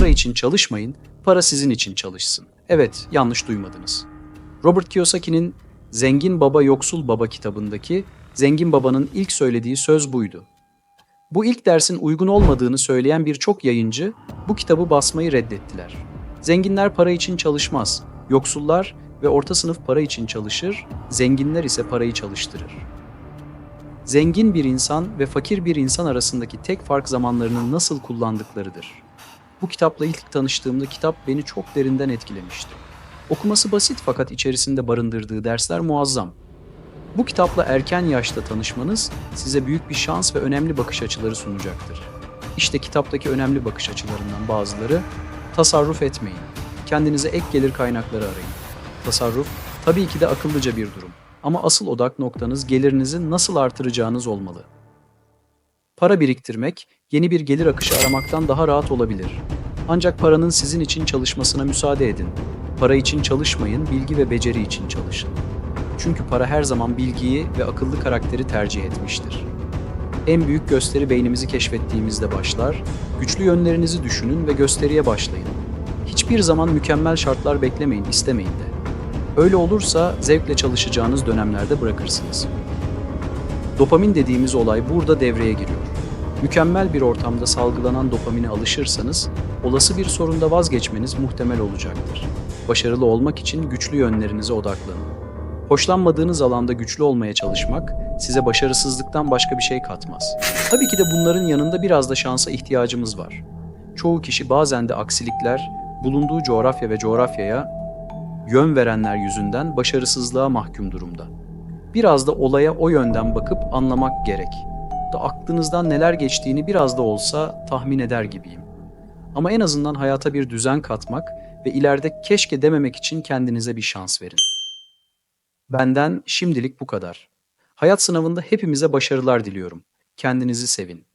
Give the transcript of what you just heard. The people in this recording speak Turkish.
para için çalışmayın, para sizin için çalışsın. Evet, yanlış duymadınız. Robert Kiyosaki'nin Zengin Baba Yoksul Baba kitabındaki Zengin Baba'nın ilk söylediği söz buydu. Bu ilk dersin uygun olmadığını söyleyen birçok yayıncı bu kitabı basmayı reddettiler. Zenginler para için çalışmaz, yoksullar ve orta sınıf para için çalışır, zenginler ise parayı çalıştırır. Zengin bir insan ve fakir bir insan arasındaki tek fark zamanlarını nasıl kullandıklarıdır. Bu kitapla ilk tanıştığımda kitap beni çok derinden etkilemişti. Okuması basit fakat içerisinde barındırdığı dersler muazzam. Bu kitapla erken yaşta tanışmanız size büyük bir şans ve önemli bakış açıları sunacaktır. İşte kitaptaki önemli bakış açılarından bazıları tasarruf etmeyin. Kendinize ek gelir kaynakları arayın. Tasarruf tabii ki de akıllıca bir durum ama asıl odak noktanız gelirinizi nasıl artıracağınız olmalı. Para biriktirmek yeni bir gelir akışı aramaktan daha rahat olabilir. Ancak paranın sizin için çalışmasına müsaade edin. Para için çalışmayın, bilgi ve beceri için çalışın. Çünkü para her zaman bilgiyi ve akıllı karakteri tercih etmiştir. En büyük gösteri beynimizi keşfettiğimizde başlar. Güçlü yönlerinizi düşünün ve gösteriye başlayın. Hiçbir zaman mükemmel şartlar beklemeyin, istemeyin de. Öyle olursa zevkle çalışacağınız dönemlerde bırakırsınız. Dopamin dediğimiz olay burada devreye giriyor. Mükemmel bir ortamda salgılanan dopamine alışırsanız, olası bir sorunda vazgeçmeniz muhtemel olacaktır. Başarılı olmak için güçlü yönlerinize odaklanın. Hoşlanmadığınız alanda güçlü olmaya çalışmak size başarısızlıktan başka bir şey katmaz. Tabii ki de bunların yanında biraz da şansa ihtiyacımız var. Çoğu kişi bazen de aksilikler, bulunduğu coğrafya ve coğrafyaya yön verenler yüzünden başarısızlığa mahkum durumda. Biraz da olaya o yönden bakıp anlamak gerek. Da aklınızdan neler geçtiğini biraz da olsa tahmin eder gibiyim. Ama en azından hayata bir düzen katmak ve ileride keşke dememek için kendinize bir şans verin. Benden şimdilik bu kadar. Hayat sınavında hepimize başarılar diliyorum. Kendinizi sevin.